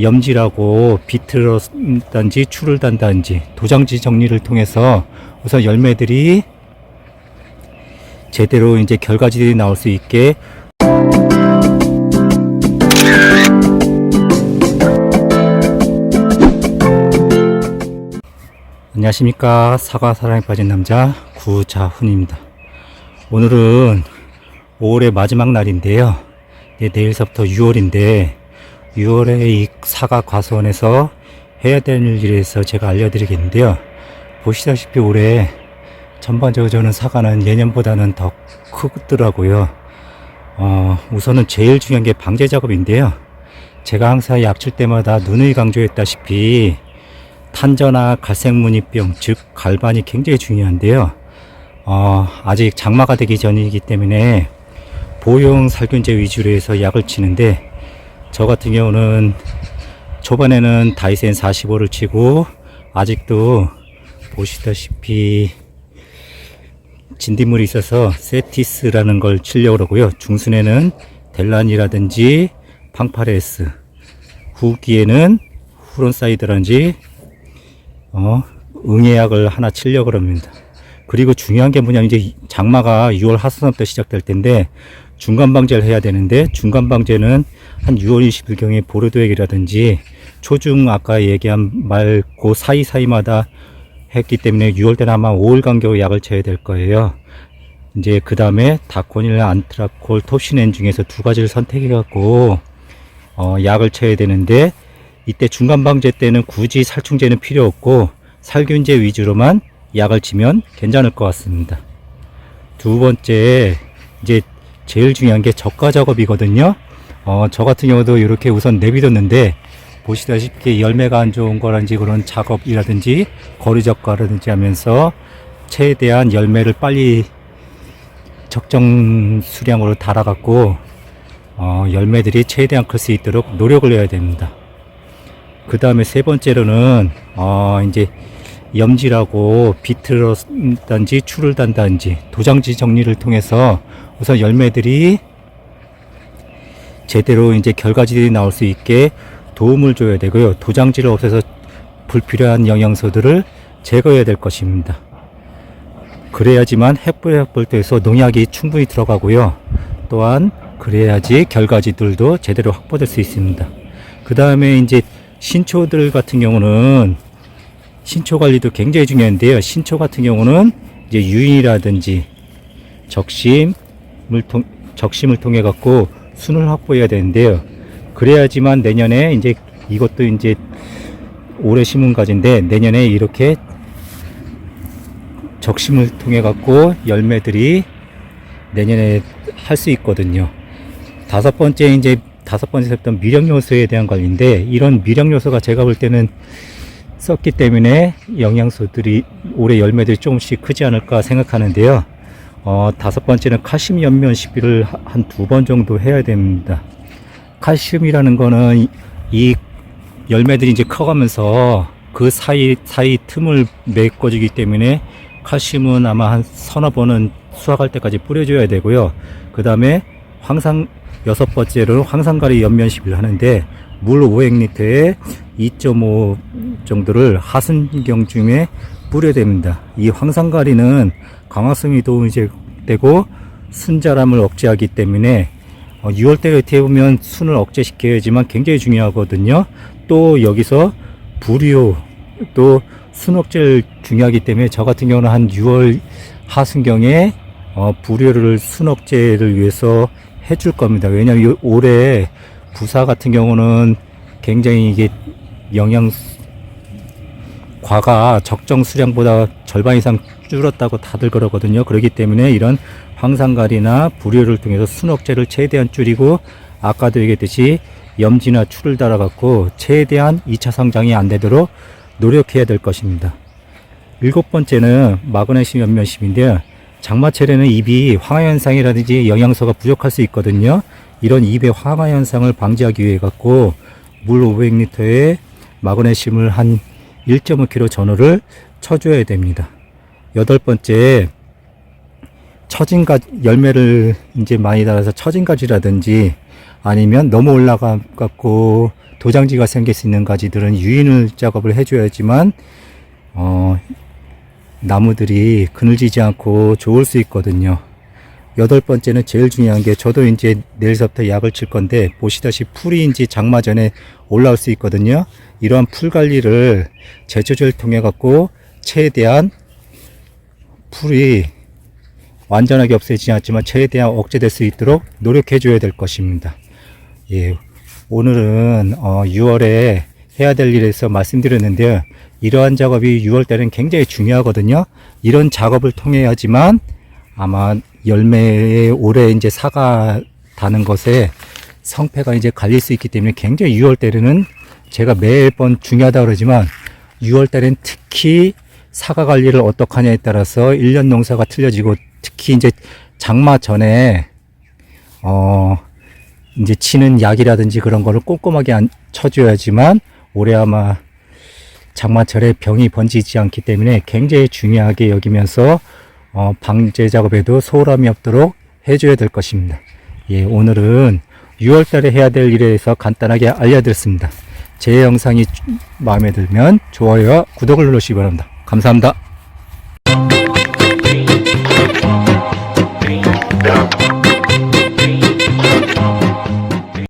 염지라고 비틀을 단지 추를 단단지 도장지 정리를 통해서 우선 열매들이 제대로 이제 결과지들이 나올 수 있게 안녕하십니까. 사과 사랑에 빠진 남자 구자훈입니다. 오늘은 5월의 마지막 날인데요. 이제 내일서부터 6월인데 6월에 이 사과 과수원에서 해야 되는 일에 대해서 제가 알려드리겠는데요. 보시다시피 올해 전반적으로 저는 사과는 예년보다는 더 크더라고요. 어, 우선은 제일 중요한 게 방제 작업인데요. 제가 항상 약칠 때마다 누누이 강조했다시피 탄저나 갈색무늬병, 즉 갈반이 굉장히 중요한데요. 어, 아직 장마가 되기 전이기 때문에 보용 살균제 위주로 해서 약을 치는데 저 같은 경우는 초반에는 다이센 45를 치고 아직도 보시다시피 진딧물이 있어서 세티스라는 걸 치려고 그러고요. 중순에는 델란이라든지 팡파레스, 후기에는 후론사이드라든지 어, 응애약을 하나 치려고 그럽니다. 그리고 중요한 게 뭐냐면 이제 장마가 6월 하순부터 시작될 텐데 중간 방제를 해야 되는데 중간 방제는 한 6월 20일경에 보르도액이라든지 초중 아까 얘기한 말고 사이사이마다 했기 때문에 6월 때는 아마 5월 간격으로 약을 쳐야 될 거예요. 이제 그 다음에 다코닐, 안트라콜, 톱시넨 중에서 두 가지를 선택해 갖고 어, 약을 쳐야 되는데 이때 중간 방제 때는 굳이 살충제는 필요 없고 살균제 위주로만 약을 치면 괜찮을 것 같습니다. 두 번째 이제 제일 중요한 게 적과 작업이거든요. 어, 저 같은 경우도 이렇게 우선 내비뒀는데 보시다시피 열매가 안 좋은 거라든지 그런 작업이라든지 거리 적과라든지 하면서 최대한 열매를 빨리 적정 수량으로 달아갖고 어, 열매들이 최대한 클 수 있도록 노력을 해야 됩니다. 그 다음에 세 번째로는 어 이제 염지라고 비틀을 단지 추를 단단지 도장지 정리를 통해서 우선 열매들이 제대로 이제 결과지들이 나올 수 있게 도움을 줘야 되고요. 도장지를 없애서 불필요한 영양소들을 제거해야 될 것입니다. 그래야지만 햇불 햇불때에서 농약이 충분히 들어가고요. 또한 그래야지 결과지들도 제대로 확보될 수 있습니다. 그 다음에 이제 신초들 같은 경우는 신초 관리도 굉장히 중요한데요. 신초 같은 경우는 이제 유인이라든지 적심을 통 적심을 통해 갖고 순을 확보해야 되는데요. 그래야지만 내년에 이제 이것도 이제 올해 심은 가지인데 내년에 이렇게 적심을 통해 갖고 열매들이 내년에 할 수 있거든요. 다섯 번째 이제 다섯 번째 했던 미력 요소에 대한 관리인데 이런 미력 요소가 제가 볼 때는 썼기 때문에 영양소들이 올해 열매들이 조금씩 크지 않을까 생각하는데요. 어, 다섯 번째는 칼슘 연면 시비를 한 두 번 정도 해야 됩니다. 칼슘이라는 거는 이, 이 열매들이 이제 커가면서 그 사이 사이 틈을 메꿔주기 때문에 칼슘은 아마 한 서너 번은 수확할 때까지 뿌려줘야 되고요. 그 다음에 황상 여섯 번째로는 황산가리 연면 시비를 하는데 물 500리터에 2.5 정도를 하순경 중에 뿌려야 됩니다. 이 황산가리는 강화성이 도움이 되고 순자람을 억제하기 때문에 6월달에 어떻게 보면 순을 억제시켜야지만 굉장히 중요하거든요. 또 여기서 불이요 또 순억제를 중요하기 때문에 저 같은 경우는 한 6월 하순경에 어, 불효를 순억제를 위해서 해줄 겁니다. 왜냐하면 올해 부사 같은 경우는 굉장히 이게 영양 과가 적정 수량보다 절반 이상 줄었다고 다들 그러거든요. 그렇기 때문에 이런 황산가리나 불효를 통해서 순억제를 최대한 줄이고 아까도 얘기했듯이 염지나 추를 달아갖고 최대한 2차 성장이 안 되도록 노력해야 될 것입니다. 일곱 번째는 마그네슘 연면심인데요. 장마철에는 입이 황화 현상이라든지 영양소가 부족할 수 있거든요. 이런 입의 황화 현상을 방지하기 위해 갖고 물 500리터에 마그네슘을 한 1.5kg 전후를 쳐줘야 됩니다. 여덟 번째 처진 가 열매를 이제 많이 달아서 처진 가지라든지 아니면 너무 올라가 갖고 도장지가 생길 수 있는 가지들은 유인을 작업을 해줘야지만 어, 나무들이 그늘지지 않고 좋을 수 있거든요. 여덟 번째는 제일 중요한 게 저도 이제 내일서부터 약을 칠 건데 보시다시피 풀이 이제 장마 전에 올라올 수 있거든요. 이러한 풀 관리를 제초제를 통해 갖고 최대한 풀이 완전하게 없어지지 않지만 최대한 억제될 수 있도록 노력해 줘야 될 것입니다. 예. 오늘은 어 6월에 해야 될 일에서 말씀드렸는데요. 이러한 작업이 6월 달엔 굉장히 중요하거든요. 이런 작업을 통해야지만 아마 열매에 올해 이제 사가 다는 것에 성패가 이제 갈릴 수 있기 때문에 굉장히 6월 달에는 제가 매번 중요하다 그러지만 6월 달엔 특히 사과 관리를 어떻게 하냐에 따라서 1년 농사가 틀려지고 특히 이제 장마 전에 어 이제 치는 약이라든지 그런 거를 꼼꼼하게 안 쳐줘야지만 올해 아마 장마철에 병이 번지지 않기 때문에 굉장히 중요하게 여기면서 어, 방제 작업에도 소홀함이 없도록 해줘야 될 것입니다. 예, 오늘은 6월 달에 해야 될 일에 대해서 간단하게 알려드렸습니다. 제 영상이 마음에 들면 좋아요와 구독을 눌러주시기 바랍니다. 감사합니다.